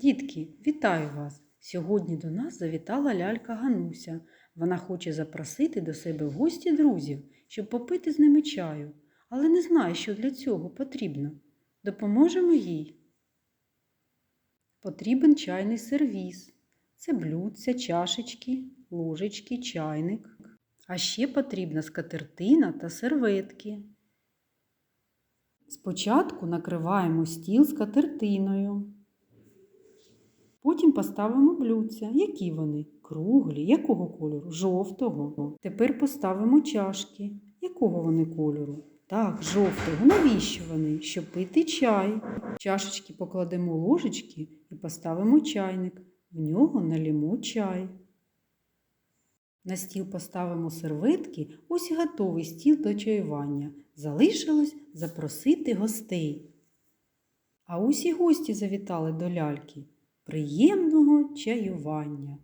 Дітки, вітаю вас! Сьогодні до нас завітала лялька Гануся. Вона хоче запросити до себе в гості друзів, щоб попити з ними чаю, але не знає, що для цього потрібно. Допоможемо їй. Потрібен чайний сервіз. Це блюдця, чашечки, ложечки, чайник. А ще потрібна скатертина та серветки. Спочатку накриваємо стіл скатертиною. Потім поставимо блюдця. Які вони? Круглі, якого кольору? Жовтого. Тепер поставимо чашки. Якого вони кольору? Так, жовтого. Навіщо вони? Щоб пити чай. Чашечки покладемо ложечки і поставимо чайник. В нього налімо чай. На стіл поставимо серветки, ось готовий стіл до чаювання. Залишилось запросити гостей. А ось і гості завітали до ляльки. Приємного чаювання!